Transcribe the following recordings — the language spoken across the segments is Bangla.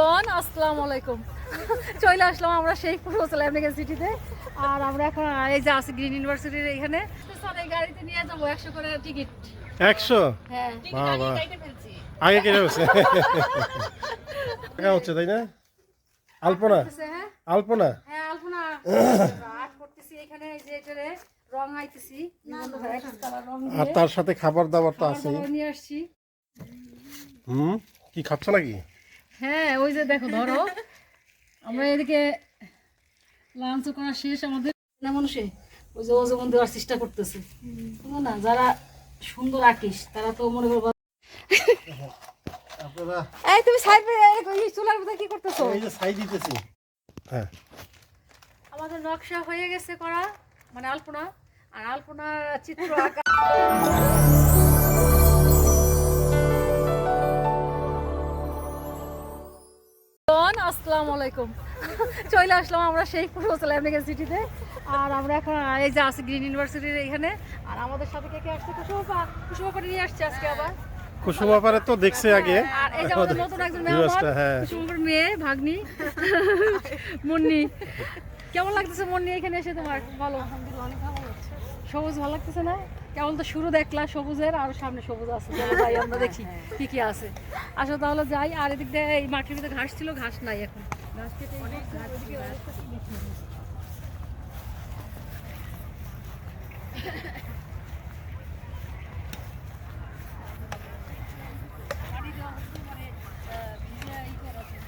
আসসালামু আলাইকুম। চলে আসলাম আমরা সেই পূর্ব সালামনগর সিটিতে। আর আমরা এখন এই যে আছি গ্রিন ইউনিভার্সিটির এখানে। গাড়িতে নিয়ে যাব একশো করে টিকিট। একশো? হ্যাঁ বাবা আগে কেটে হচ্ছে টাকা হচ্ছে তাই না? আলপনা? হ্যাঁ আলপনা? হ্যাঁ আলপনা। আর্ট করতেছি এখানে যে এটারে রং আইতেছি। রং আর তার সাথে খাবার দাবার তো আছে? নিয়ে আসছি। হুম? কি খাচ্ছ নাকি? হ্যাঁ ওই যে দেখো ধরো। আমরা এদিকে লাঞ্চ করা শেষ আমাদের মানুষে ওই যে ওজমন দেওয়ার চেষ্টা করতেছে। না যারা সুন্দর আঁকিস তারা তো মনে করব এই তুমি সাইড চুলার মধ্যে কি করতেছো? এই যে ছাই দিতেছি। হ্যাঁ। আমাদের নকশা হয়ে গেছে করা মানে আলপনা আর আলপনার চিত্র আঁকা আসসালামু আলাইকুম। চলে আসলাম আমরা সেই পূর্ব সালামনগর সিটিতে আর আমরা এখন এই যে আছি গ্রিন ইউনিভার্সিটির এখানে আর আমাদের সাথে কে কে আসছে? কুসুমা কুসুমা নিয়ে আসছে আজকে আবার। কুসুম ব্যাপারে তো দেখছে আগে। আর এই যে আমাদের নতুন একজন মেহমান হ্যাঁ। মেয়ে ভাগ্নি। মুন্নি। কেমন লাগতেছে মুন্নি এখানে এসে তোমার? ভালো অনেক ভালো লাগছে। সবুজ ভালো লাগতেছে না? কেমন তো শুরু দেখলা সবুজের আর সামনে সবুজ আছে ভাই যাই আমরা দেখি কি কি আছে। আসো তাহলে যাই আর এদিক দিয়ে এই মাঠের ভিতরে ঘাস ছিল ঘাস নাই এখন। ঘাস কেটে ঘাস ওদিকে অবস্থা কি দেখি আমি। বাড়ি দেওয়া হচ্ছে মানে, আহ, ভিজে ই করা আছে।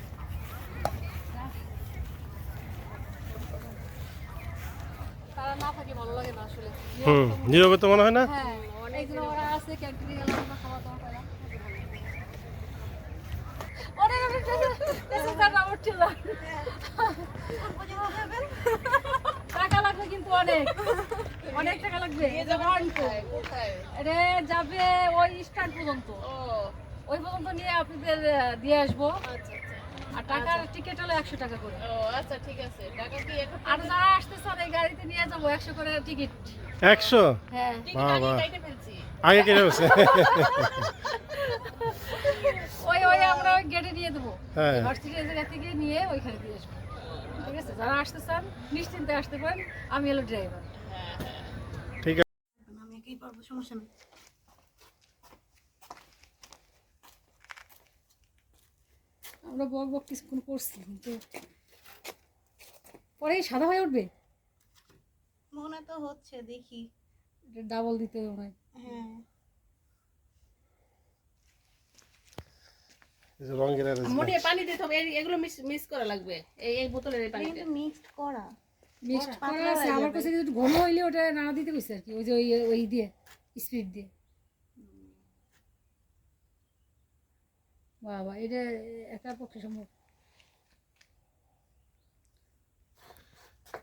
তারা না থাকে ভালো লাগে না আসলে হুম নীরবে তো মনে হয় না? হ্যাঁ অনেকগুলো ওরা আছে ক্যান্টিনে খাওয়া দাওয়া করা অনেক অনেক টাকা উঠছে টাকা লাগবে কিন্তু অনেক। অনেক টাকা লাগবে। যাবে ওই স্ট্যান্ড পর্যন্ত। ওই পর্যন্ত নিয়ে আপনাদের দিয়ে আসব। আর টাকার টিকিট হলো একশো টাকা করে। আচ্ছা ঠিক আছে। টাকা কি আর যারা আসতে এই গাড়িতে নিয়ে যাব একশো করে টিকিট একশো? হ্যাঁ। বাবা আগে কেটে হচ্ছে ওই ওই আমরা ওই গেটে নিয়ে দেবো। হ্যাঁ। ভার্সিটির জায়গা থেকে নিয়ে ওইখানে দিয়ে আসব। ঠিক আছে? যারা আসতে চান নিশ্চিন্তে আসতে পারেন। আমি হলো ড্রাইভার ঠিক আছে। আমি একাই পারব সমস্যা নেই। আমরা বক বক কিছুক্ষণ করছি কিন্তু পরে সাদা হয়ে উঠবে? মনে তো হচ্ছে দেখি। ডাবল দিতে হবে মনে হয়। এই মোটে পানি দিতে হবে এগুলো মিক্স মিক্স করা লাগবে। এই এই বোতলের এই পানিটা মিক্সড করা। মিক্সড করা আছে। আমার কাছে একটু ঘন হইলে ওটা নাড়া দিতে কইছে আর কি। ওই যে ওই ওই দিয়ে স্পিড দিয়ে। বাবা এটা একার পক্ষে সম্ভব।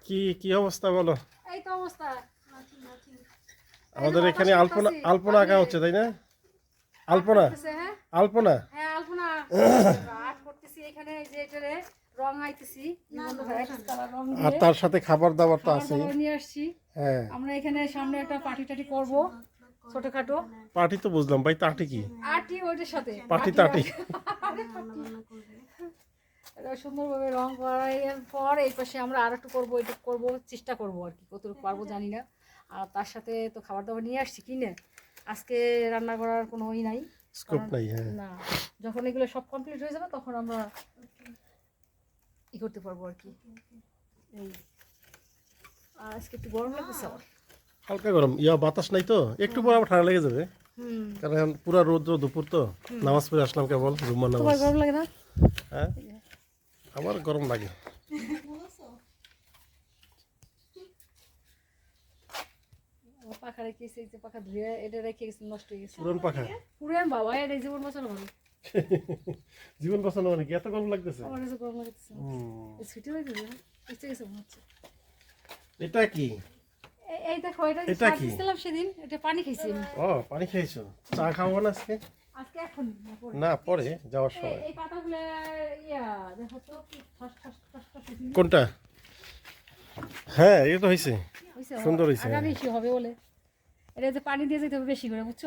কি কি অবস্থা বলো এই তো অবস্থা আমাদের এখানে আলপনা আলপনা আঁকা হচ্ছে তাই না আলপনা হ্যাঁ আলপনা হ্যাঁ আলপনা আর্ট করতেছি এখানে এই যে এটারে রং আইতেছি আর তার সাথে খাবার দাবার তো আছে নিয়ে আসছি হ্যাঁ আমরা এখানে সামনে একটা পার্টি টাটি করব ছোটখাটো পার্টি তো বুঝলাম ভাই তাটি কি আর্টি ওইটার সাথে পার্টি তাটি এটা সুন্দরভাবে রং করার পর এই পাশে আমরা আর একটু করব এটা করব চেষ্টা করব আর কি কতটুকু পারব জানি না। আর তার সাথে তো খাবার দাবার নিয়ে আসছি কিনে আজকে রান্না করার কোনো ই নাই। স্কোপ নাই হ্যাঁ। না যখন এগুলো সব কমপ্লিট হয়ে যাবে তখন আমরা ই করতে পারব আর কি। এই। আর আজকে একটু গরম লাগতেছে আমার হালকা গরম। ইয়া বাতাস নাই তো? একটু পর আবার ঠান্ডা লেগে যাবে। হুম। কারণ পুরা রৌদ্র দুপুর তো। নামাজ পড়ে আসলাম কেবল জুম্মার তোমার নামাজ। গরম লাগে না? হ্যাঁ। আমার গরম লাগে। পাখা রেখেছি যে পাখা ধুয়ে এটা রেখে গেছে নষ্ট হয়ে গেছে। পুরন পাখা। পুরান বাবা এটা জীবন বাঁচানো ভালো জীবন বাঁচানো মানে এত গরম লাগতেছে। আমার কাছে গরম লাগতেছে। ছুটি হয়ে গেছে এসে গেছে মনে হচ্ছে। এটা কি? এই- এই দেখো এটা এটা এটা কি? সেদিন এটা পানি খাইছি ও পানি খেয়েছো চা খাব না আজকে? না, পরে। যাওয়ার সময়। কোনটা? হ্যাঁ এটা তো হয়েছে? সুন্দর হয়েছে, বেশি হবে বলে। এটা যে পানি দিয়ে যেতে হবে বেশি করে বুঝছ?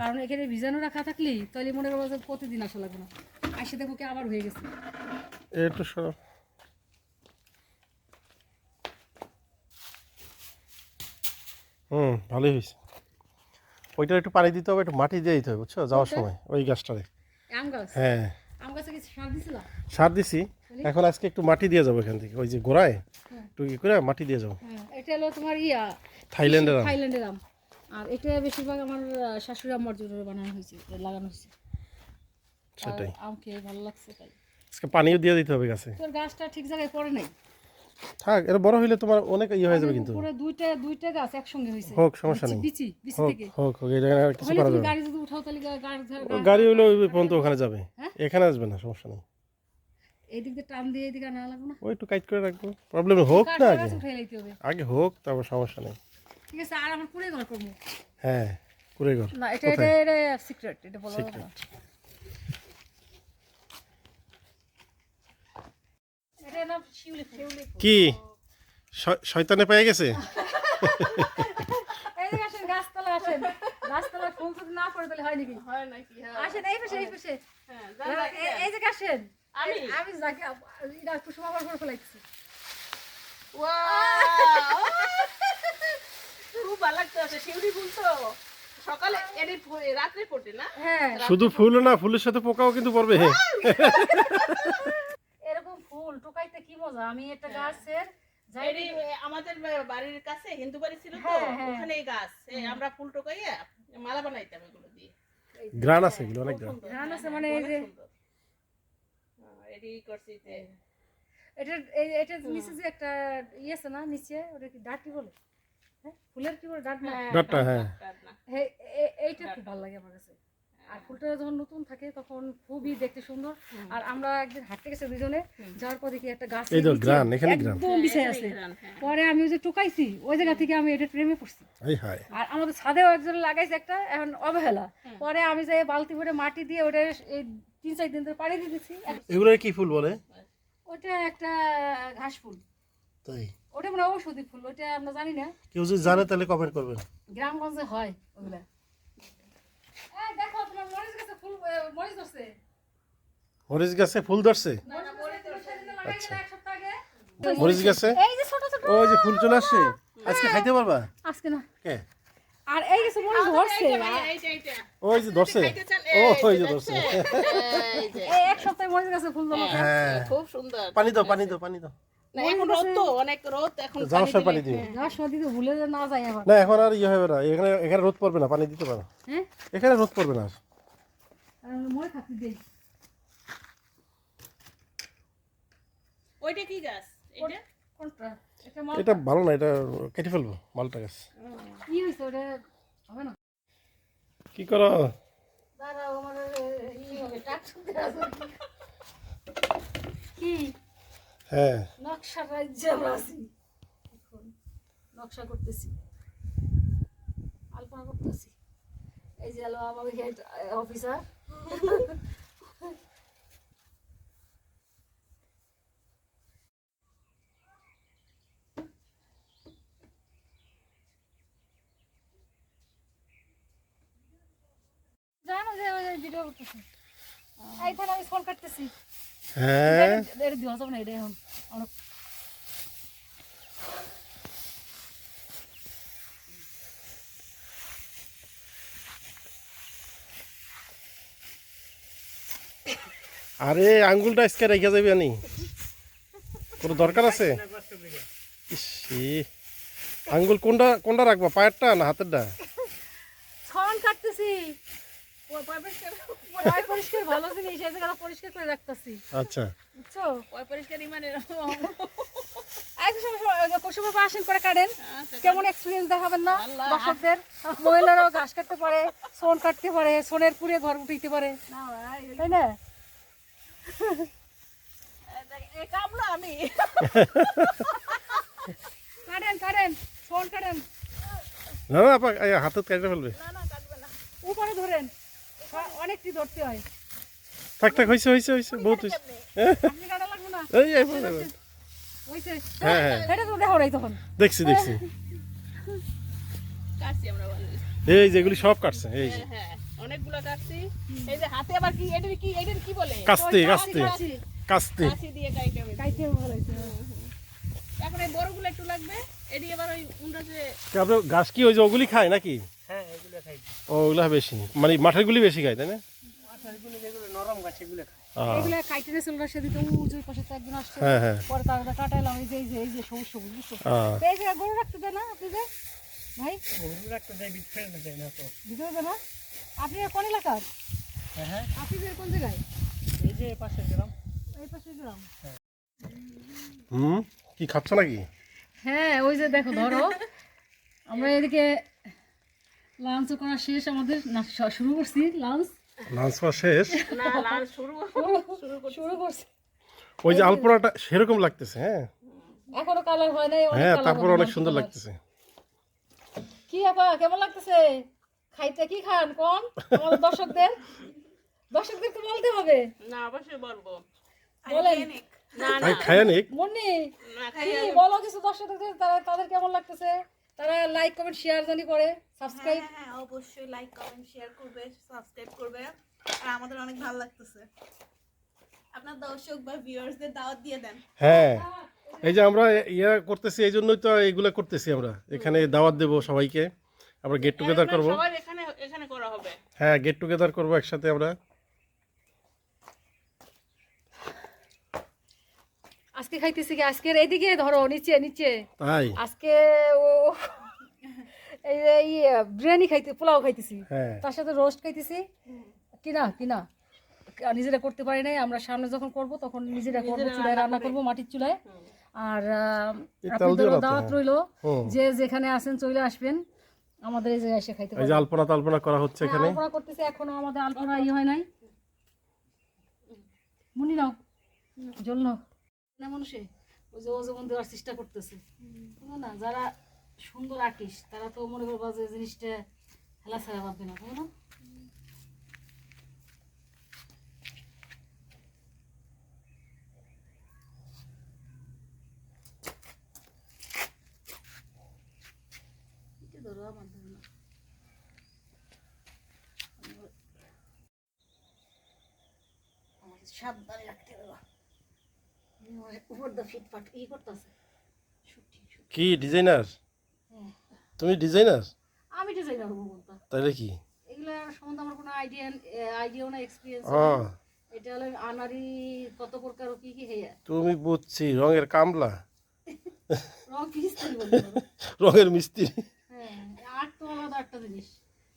কারণ এখানে ভিজানো রাখা থাকলেই তাহলে মনে করব প্রতিদিন আসা লাগবে না। আসে দেখো কি আবার হয়ে গেছে। একটু সরো হুম ভালোই হয়েছে ওইটা একটু পানি দিতে হবে একটু মাটি দিয়ে দিতে হবে বুঝছ? যাওয়ার সময় ওই গাছটারে। হ্যাঁ। সার দিছি। এখন আজকে একটু মাটি দিয়ে যাব এখান থেকে ওই যে গোড়ায় হ্যাঁ। একটু ই করে মাটি দিয়ে যাব। হ্যাঁ এটা হলো তোমার ইয়া থাইল্যান্ডের আম। থাইল্যান্ডের আম। আর এটা বেশিরভাগ আমার শাশুড়ি আমার জন্য বানানো হয়েছে লাগানো হয়েছে। সেটাই। আম খেয়ে ভালো লাগছে তাই। আজকে পানিও দিয়ে দিতে হবে গাছে। তোর গাছটা ঠিক জায়গায় পড়ে নাই? থাক এটা বড় হইলে তোমার অনেক ইয়ে হয়ে যাবে কিন্তু। পুরো দুইটা দুইটা গাছ একসঙ্গে হয়েছে হোক সমস্যা নেই। বিচি বিচি হোক থেকে। হোক হোক এই জায়গায় কিছু হলে করা যাবে গাড়ি যদি উঠাও তাহলে গাড়ি গাড়ি- হইলে ওই পর্যন্ত ওখানে যাবে। হ্যাঁ? এখানে আসবে না সমস্যা নেই। এইদিক টান দিয়ে এইদিকে না লাগবে না? ওই একটু কাইট করে রাখব। প্রবলেম হোক না আগে। আগে হোক তারপর সমস্যা নেই। ঠিক আছে আর আমার পুরে ঘর করব। হ্যাঁ করে ঘর না এটা এটা সিক্রেট এটা বলা যাবে না এটা না শিউলি শিউলি কি শ- শয়তানে পেয়ে গেছে এইদিকে আসেন গাছতলা আসেন গাছতলা ফুল যদি না পড়ে তাহলে হয় নাকি হয় নাকি হ্যাঁ আসেন এই পাশে এই পাশে হ্যাঁ, যান না, এই- এই যে আসেন। আমি? যাকে কুসুম করে ফেলাইছি Wow! খুব ভালো লাগতেছে শিউরি ফুল তো সকালে এটি ফু- রাত্রে ফোটে না? হ্যাঁ। শুধু ফুল না ফুলের সাথে পোকাও কিন্তু পড়বে হ্যাঁ এরকম ফুল টোকাইতে কি মজা। আমি একটা গাছের আমাদের বাড়ির কাছে হিন্দু বাড়ি ছিল তো হ্যাঁ, হ্যাঁ। ওখানে এই গাছ আমরা ফুল টোকাইয়া মালা বানাইতাম এগুলো দিয়ে। গ্রান আছে এগুলো অনেক গ্রান। ঘ্রাণ। আছে হ্যাঁ, মানে এই যে। হ্যাঁ, করছি এটা এটা নিচে যে একটা ইয়ে আছে না নিচে ওটা কি ডাট কি বলে? হ্যাঁ ফুলের কি বলে? ডাট না? ডাটটা হ্যাঁ। না। হ্যাঁ, এইটা খুব ভালো লাগে আমার কাছে। আর ফুলটা যখন নতুন থাকে তখন খুবই দেখতে সুন্দর। আর আমরা একদিন হাঁটতে গেছি দুজনে যাওয়ার পর দেখি একটা গাছ এই তো গ্রান এখানে গ্রান। একদম বিছাই আছে। হ্যাঁ। পরে আমি ওই যে টুকাইছি ওই জায়গা থেকে আমি এটা প্রেমে পড়ছি। এই হায়। আর আমাদের ছাদেও একজন লাগাইছে একটা এখন অবহেলা। পরে আমি যে বালতি ভরে মাটি দিয়ে ওটা এই তিন চার দিন ধরে পাড়ি দিয়ে দিচ্ছি এগুলো কি ফুল বলে? ওটা একটা ঘাস ফুল। তাই? ওটা মানে ঔষধি ফুল ওটা আমরা জানি না। কেউ যদি জানে তাহলে কমেন্ট করবেন। গ্রামগঞ্জে হয় ওগুলা। মরিচ গাছে ফুল ধরছে। গাছে মরিচ গাছে সেদিন লাগাইছে না এক সপ্তাহ আগে। মরিচ গাছে? এই যে ছোট ছোট। ওই যে ফুল চলে আসছে। আজকে খাইতে পারবা? আজকে না। কে? আর এই মরিচ ধরছে। ওই যে ধরছে। ও এই ওই যে ধরছে। এই এই এক সপ্তাহে মরিচ গাছে ফুল ধরলো। হ্যাঁ। খুব সুন্দর। পানি দাও পানি দাও পানি দাও। না, এখন রোদ তো অনেক রোদ এখন যাওয়ার সময় পানি দিলে- দিও যাওয়ার সময় দিতে ভুলে যে না যায় আবার। না এখন আর ইয়ে হবে না এখানে এখানে রোদ পড়বে না পানি দিতে পারো। হ্যাঁ? এখানে রোদ পড়বে না ওইটা কি গাছ? এটা? কোনটা? এটা ভালো না এটা কেটে ফেলব মালটা গাছ। কি হয়েছে ওটা? হবে না? কি করো? দাঁড়াও আমার ই হবে টাক কি? হ্যাঁ। নকশা রাজ্যে আমরা আছি। নকশা করতেছি। আলপনা করতেছি। এই যে আমার হেড অফিসার জানো যে ভিডিও করতেছি। এইখানে আমি ফোন কাটতেছি। হ্যাঁ। এটা এটা যাবে না এটা এখন। অনেক আরে আঙ্গুলটা আজকে রেখে যাবে আনি। কোনো দরকার আছে? ইসি আঙ্গুল কোনটা কোনটা রাখবা পায়েরটা না হাতেরটা? কাটতেছি। পয় পরিষ্কার ভালো জিনিস এই জায়গাটা পরিষ্কার করে রাখতেছি। আচ্ছা। বুঝছ? ওই পরিষ্কার আসেন করে কাটেন। কেমন এক্সপিরিয়েন্স দেখাবেন না? দর্শকদের মহিলারাও ঘাস কাটতে পারে সোন কাটতে পারে সোনের পুড়ে ঘর উঠাইতে পারে। তাই না? কামলা আমি। কাটেন কাটেন সোন কাটেন। না না আপা হাতত কেটে ফেলবে। উপরে ধরেন। অনেকটি ধরতে হয়। থাক থাক হয়েছে হয়েছে হয়েছে বহুত আপনি কাটা লাগবে না? এই এই। হ্যাঁ হ্যাঁ। এটা তো দেখো নাই তখন। দেখছি দেখছি। কাটছি আমরা এই যেগুলি সব কাটছে এই যে। হ্যাঁ অনেকগুলো কাটছি। এই যে হাতে আবার কি এটার কি এটার কি বলে? কাস্তে কাস্তে। কাস্তে। দিয়ে ভালো এখন এই বড়গুলো একটু লাগবে। এবার ওই আপনার গাছ কি ওই যে ওগুলি খায় নাকি? হ্যাঁ ও ওগুলা বেশি। মানে মাঠের গুলি বেশি খায় তাই না? হ্যাঁ হ্যাঁ। আপনি কোন এলাকার? হ্যাঁ হ্যাঁ। আপনি কোন জায়গায়? এই যে পাশে গ্রাম। এই পাশে গ্রাম। হুম? কি খাচ্ছ নাকি? হ্যাঁ ওই যে দেখো ধরো। আমরা এদিকে লাঞ্চ করা শেষ আমাদের। না শুরু করছি লাঞ্চ লাঞ্চ করা শেষ? না লাল শুরু শুরু করছি। ওই যে আলপনাটা সেরকম লাগতেছে হ্যাঁ? এখনও কালার হয় নাই হ্যাঁ তারপর অনেক সুন্দর লাগতেছে। কি আপা কেমন লাগতেছে? খাইতে কি খান? কোন আমাদের দর্শকদের? দর্শকদেরকে বলতে হবে। না অবশ্যই বলব। বলেন। না না। খাই খায় মুন্নি না কি বলো কিছু দর্শকদের তারা তাদের কেমন লাগতেছে? তারা লাইক কমেন্ট শেয়ার জানি করে সাবস্ক্রাইব হ্যাঁ হ্যাঁ অবশ্যই লাইক কমেন্ট শেয়ার করবে সাবস্ক্রাইব করবে। আর আমাদের অনেক ভালো লাগতেছে। আপনার দর্শক বা ভিউয়ার্সদের দাওয়াত দিয়ে দেন। হ্যাঁ এই যে আমরা ইয়া করতেছি এই জন্যই তো এইগুলা করতেছি আমরা। এখানে দাওয়াত দেব সবাইকে। আমরা গেট টুগেদার করব। সবাই এখানে এখানে করা হবে। হ্যাঁ গেট টুগেদার করব একসাথে আমরা। আজকে খাইতেছি কি? আজকের এইদিকে ধরো নিচে নিচে। তাই? আজকে ও এই যে এই বিরিয়ানি খাইতে পোলাও খাইতেছি। হ্যাঁ। তার সাথে রোস্ট খাইতেছি। কিনা কিনা? নিজেরা করতে পারি নাই। আমরা সামনে যখন করব তখন নিজেরা করব চুলায় রান্না করব মাটির চুলায়। আর এই আপনাদেরও দাওয়াত হ্যাঁ। রইল। যে যেখানে আছেন চলে আসবেন। আমাদের এই জায়গায় এসে খাইতে এই পারবেন। যে আলপনা তালপনা করা হচ্ছে হ্যাঁ, এখানে। আলপনা করতেছে। এখনও আমাদের আলপনা ই হয় নাই। মুনি নাও। জল নাও। না মানুষে, ওই যে ওজবন দেওয়ার চেষ্টা করতেছে। না, যারা সুন্দর আর্টিস্ট, তারা তো মনে করব যে জিনিসটা হেলা ছাড়া ভাববে না বুঝলো না? সাবধানে উপর দা ফিটফাট ই করতেছে। কি ডিজাইনার তুমি ডিজাইনার আমি ডিজাইনার হব বলতো। তাইলে কি? এগুলো সম্বন্ধে আমার কোনো আইডিয়া আইডিয়াও না এক্সপিরিয়েন্স ও এটা হলো আনারি কত প্রকার ও কি কি হেয়া। তুমি বুঝছি রঙের কামলা। রং স্টাইল রঙের মিস্ত্রি। হ্যাঁ আর্ট তো আলাদা একটা জিনিস।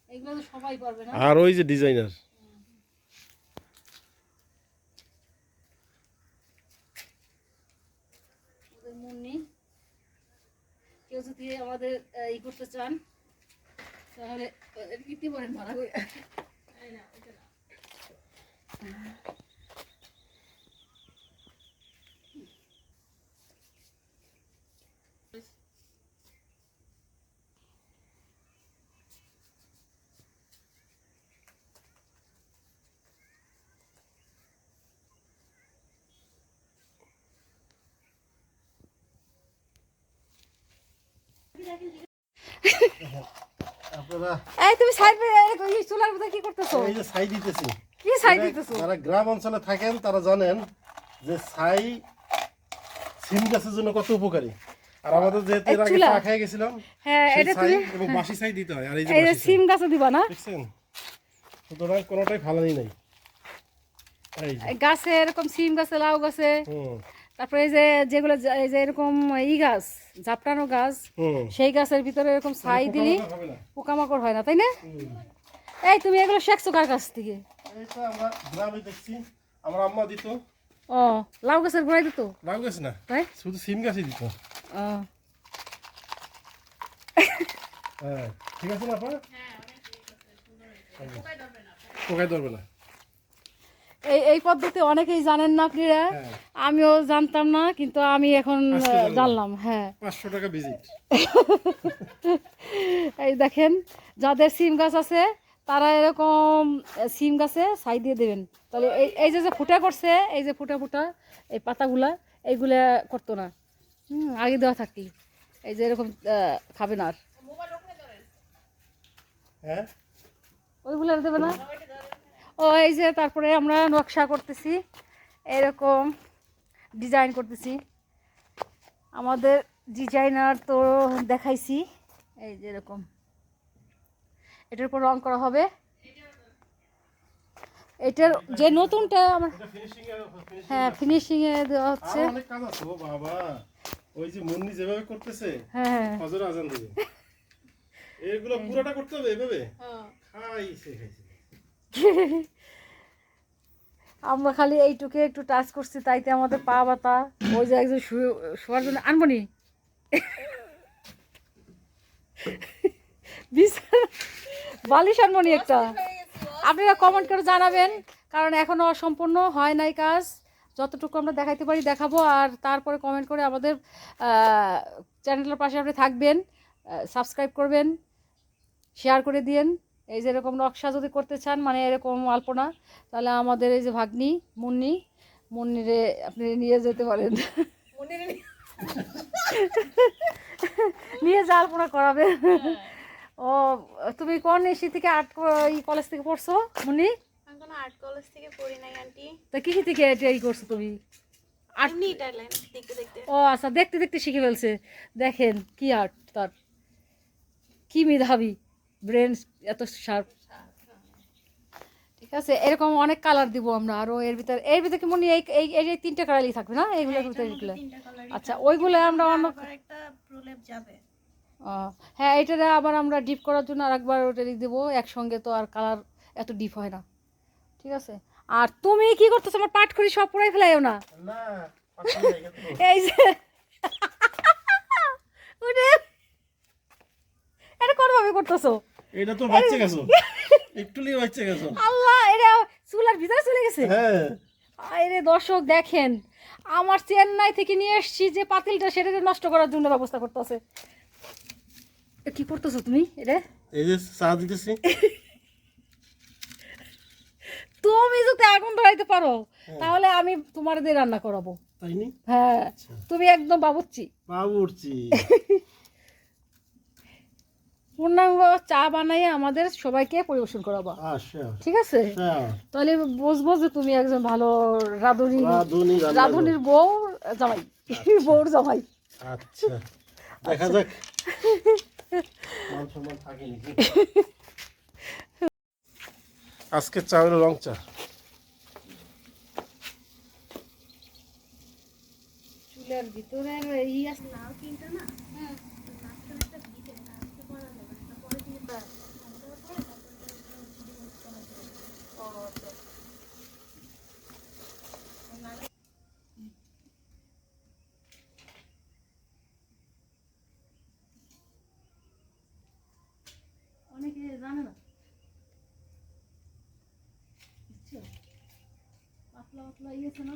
এগুলো তো সবাই পারবে না। আর ওই যে ডিজাইনার ওদের মন নেই কেউ যদি আমাদের ই করতে চান তাহলে ইতি বলেন ভাড়া করে এই তুমি সাইড চুলার মধ্যে কি করতেছো? এই যে ছাই দিতেছি। কি দিতেছো? যারা গ্রাম অঞ্চলে থাকেন তারা জানেন যে ছাই সিম গাছের জন্য কত উপকারী। আর আমাদের যেহেতু এর আগে চা খেয়ে গেছিলাম হ্যাঁ এটা তুমি এবং বাসি ছাই দিতে হয় আর এই যে এই সিম গাছে দিবা না? দেখছেন? সুতরাং কোনোটাই ফালানি নাই। এই গাছে এরকম সিম গাছে লাউ গাছে হুম। তারপরে এই যে যেগুলো এই যে এরকম ই গাছ ঝাপটানো গাছ হুম। সেই গাছের ভিতরে এরকম ছাই দিলি পোকামাকড় হয় না তাই না? এই তুমি এগুলো শেখছো কার কাছ থেকে? আমরা গ্রামে দেখছি আমার আম্মা দিত। ও লাউ গাছের গোড়ায় দিত? লাউ গাছ না তাই শুধু সিম গাছই দিত। ও। হ্যাঁ ঠিক আছে না আপা? পোকায় ধরবে না। এই এই পদ্ধতি অনেকেই জানেন না আপনারা হ্যাঁ। আমিও জানতাম না কিন্তু আমি এখন জানলাম। হ্যাঁ। পাঁচশো টাকা ভিজিট এই দেখেন যাদের সিম গাছ আছে তারা এরকম সিম গাছে ছাই দিয়ে দেবেন। তাহলে এই এই যে যে ফুটা করছে এই যে ফুটা ফুটা এই পাতাগুলা এইগুলা করতো না। হুম আগে দেওয়া থাকি এই যে এরকম খাবে না আর। হ্যাঁ? ওইগুলো আর দেবে না? ও এই যে তারপরে আমরা নকশা করতেছি। এরকম ডিজাইন করতেছি। আমাদের ডিজাইনার তো দেখাইছি। এই যে এরকম। এটার উপর রং করা হবে। এটার যে নতুনটা আমার হ্যাঁ ফিনিশিংয়ে দেওয়া হচ্ছে। অনেক কাজ আছে বাবা। ওই যে মুন্নি যেভাবে করতেছে হ্যাঁ ফজর আজান দিবে। এগুলো পুরোটা করতে হবে এভাবে? খাইছে খাইছে। আমরা খালি এইটুকে একটু টাচ করছি, তাইতে আমাদের পা ব্যথা। ওই যে একজন শুয়ে- শোয়ার জন্য আনবনি বালিশ আনবনি একটা? আপনারা কমেন্ট করে জানাবেন, কারণ এখনও অসম্পূর্ণ হয় নাই কাজ। যতটুকু আমরা দেখাইতে পারি, দেখাবো। আর তারপরে কমেন্ট করে আমাদের চ্যানেলের পাশে আপনি থাকবেন সাবস্ক্রাইব করবেন শেয়ার করে দিয়েন। এই যে এরকম নকশা যদি করতে চান মানে এরকম আলপনা তাহলে আমাদের এই যে ভাগ্নি মুন্নি মুন্নিরে আপনি নিয়ে যেতে পারেন। নিয়ে যা আলপনা করাবে। ও তুমি কোন এসি থেকে আর্ট এই কলেজ থেকে পড়ছো মুন্নি? কোনো আর্ট কলেজ থেকে পড়ি নাই আন্টি তা কিসি থেকে করছ তুমি? আর্ট এমনি ট্যালেন্ট দেখতে দেখতে। ও আচ্ছা দেখতে দেখতে শিখে ফেলছে। দেখেন কি আর্ট তার। কি মেধাবী। ব্রেন এত শার্প ঠিক আছে এরকম অনেক কালার দিব আমরা আরও এর ভিতরে এর ভিতরে কি মনে এই এই এই তিনটা কালারই থাকবে না? এইগুলোর ভিতরে এগুলো আচ্ছা ওইগুলো আমরা অন্য একটা প্রলেপ যাবে। ও, হ্যাঁ এইটা আবার আমরা ডিপ করার জন্য আরেকবার ওটা লিখ দেবো একসঙ্গে তো আর কালার এত ডিপ হয় না। ঠিক আছে? আর তুমি কি করতেছো? আমার পাট করি সব পুরাই ফেলাইও না। এই যে ওরে এটা কোন ভাবে করতেছো? এটা তো বাচ্চা গেছো। একটু নিয়ে বাচ্চা গেছো। আল্লাহ এটা চুলার ভিতরে চলে গেছে? হ্যাঁ। আরে দর্শক দেখেন আমার চেন্নাই থেকে নিয়ে এসেছি যে পাতিলটা সেটা নষ্ট করার জন্য ব্যবস্থা করতেছে। কি করতেছো তুমি এটা? এই যে চা দিতেছি। তুমি যদি আগুন ধরাইতে পারো তাহলে আমি তোমার দিয়ে রান্না করাবো। তাই হ্যাঁ। তুমি একদম বাবুচ্ছি বাবু উঠছি পূর্ণাঙ্গ চা বানাই আমাদের সবাইকে পরিবেশন করাবো। আচ্ছা ঠিক আছে? তাহলে বুঝব যে তুমি একজন ভালো রাঁধুনি রাঁধুনির বউ জামাই। বউর জামাই। আচ্ছা। দেখা যাক। আজকে চা হলো রং চা। চুলের ভিতরে ই আছে নাও তিনটা না? হ্যাঁ মাঝখানে একটা ভিতরে না আজকে করা যাবে না এটা পরে দিয়ে দাও অনেকে জানে না? পাতলা পাতলা ইয়েছে না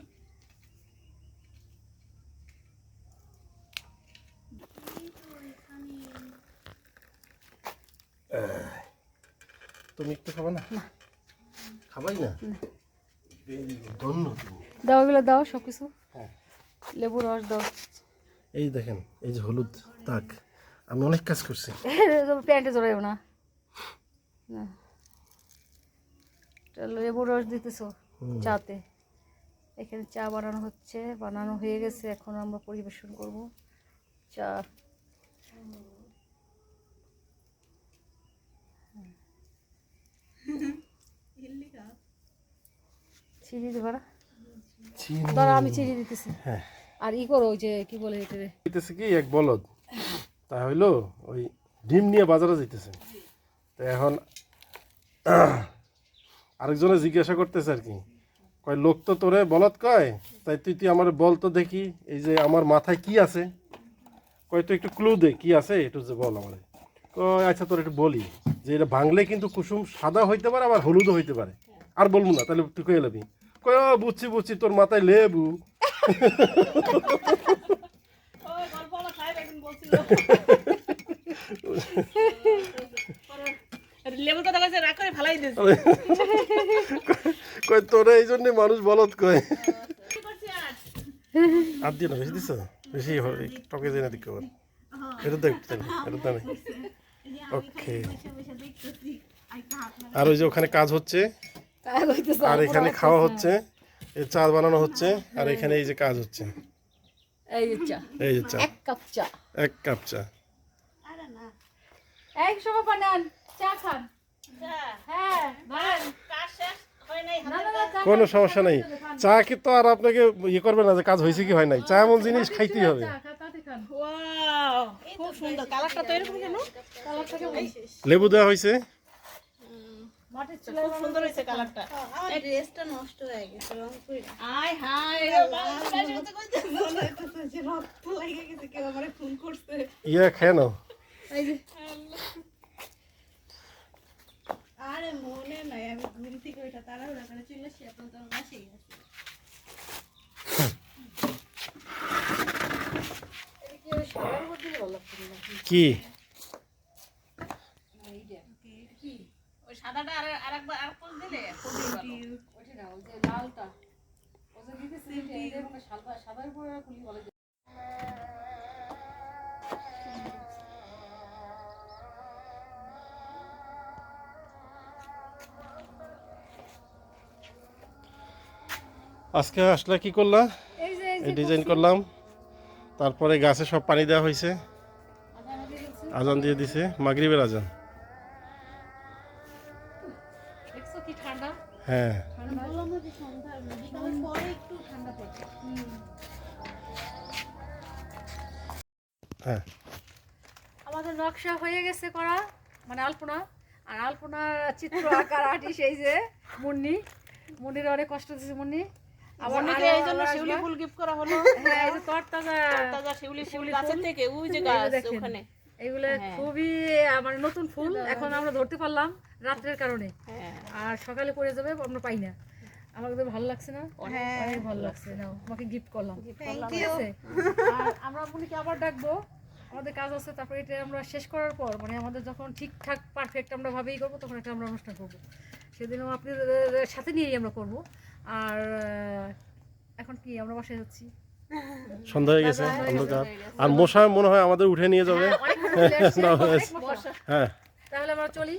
তুমি একটু খাবা না? খাবাই না? ধন্য তুমি। দাও এগুলো দাও সব কিছু হ্যাঁ। লেবু রস দাও। এই দেখেন এই যে হলুদ তাক আমি অনেক কাজ করছি। প্যান্টে জড়াইও না। লেবু রস দিতেছো চাতে। এখানে চা বানানো হচ্ছে বানানো হয়ে গেছে। এখন আমরা পরিবেশন করব। চা। চিনি দেবা না চিনি। আমি চিনি দিতেছি। হ্যাঁ। আর ই করো ওই যে কি বলে এটা রে? কি এক বলদ। তা হইল ওই ডিম নিয়ে বাজারে যাইতেছে। তো এখন আরেকজনে জিজ্ঞাসা করতেছে আর কি। কয় লোক তো তোরে বলদ কয়? তাই তুই তুই আমার বল তো দেখি এই যে আমার মাথায় কি আছে? কয় তুই একটু ক্লু দে কি আছে? একটু যে বল আমারে। কয় আচ্ছা তোর একটু বলি যে এটা ভাঙলে কিন্তু কুসুম সাদা হইতে পারে, আবার হলুদও হইতে পারে। আর বলব না, তাহলে তুই কয়ে নেবি কয় বুঝছি বুঝছি, তোর মাথায় লেবু। কয় এই জন্য মানুষ বলদ কয়। আর দিয়ে না বেশি দিছ বেশি টকে না দেখ। ওকে। আর ওই যে ওখানে কাজ হচ্ছে। আর আর এখানে খাওয়া হচ্ছে এই চা বানানো হচ্ছে আর এখানে এই যে কাজ হচ্ছে। এই যে চা। এই যে চা। এক কাপ চা। এক কাপ চা। আরে না খান। হ্যাঁ শেষ? হয় কোনো সমস্যা নেই। চা কি তো আর আপনাকে ইয়ে করবে না যে কাজ হয়েছে কি হয় নাই? চা এমন জিনিস খাইতেই হবে? লেবু দেওয়া হয়েছে। মাটির চুলায় খুব সুন্দর হয়েছে কালারটা। আমার ড্রেসটা নষ্ট হয়ে গেছে রং করে আয় হায় রক্ত লেগে গেছে কেউ আমার ফোন করছে। ইয়ে খেয়ে নাও। আরে মনে নাই আমি ঘুম থেকে ওইটা তাড়াহুড়া করে চলে আসি এখন তো আমার বাসায় কি? ওই ওই সাদাটা আর আরেকবার আর কোন দিলে? ওইটা না, ওই যে লালটা। ও যে সাদা- সাদার উপরে খুলি বলে আজকে আসলে কি করলা? এই যে এই এই যে ডিজাইন করলাম। তারপরে গাছে সব পানি দেওয়া হয়েছে। আজান দিয়ে দিছে। মাগরিবের আজান। হ্যাঁ। হ্যাঁ। আমাদের নকশা হয়ে গেছে করা মানে আলপনা। আর আলপনার চিত্র আঁকার আর্টিস্ট এই যে মুন্নি। মুন্নির অনেক কষ্ট দিচ্ছে মুন্নি। অনেকে এই জন্য শিউলি ফুল গিফট করা হলো। হ্যাঁ এই যে তরতাজা তাজা শিউলি ফুল গাছের থেকে ওই যে গাছ ওখানে। এগুলো হ্যাঁ। খুবই আহ, নতুন ফুল এখন আমরা ধরতে পারলাম রাত্রের কারণে। হ্যাঁ। আর সকালে পড়ে যাবে আমরা পাই না। তো ভালো লাগছে না। হ্যাঁ। অনেক ভালো লাগছে নাও তোমাকে গিফট করলাম। ঠিক আছে? আর আমরা আবার ডাকবো। আমাদের কাজ আছে তারপরে এটা আমরা শেষ করার পর মানে আমাদের যখন ঠিকঠাক পারফেক্ট আমরা ভাবেই করব তখন একটা আমরা অনুষ্ঠান করব। সেদিনও আপনাদের সাথে নিয়েই আমরা করব। আর এখন কি আমরা বাসায় যাচ্ছি? সন্ধ্যা হয়ে গেছে অন্ধকার। আর মশা মনে হয় আমাদের উঠে নিয়ে যাবে। বেশ। মশা। হ্যাঁ। তাহলে আমরা চলি।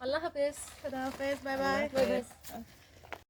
আল্লাহ হাফেজ। হাফেজ বাই বাই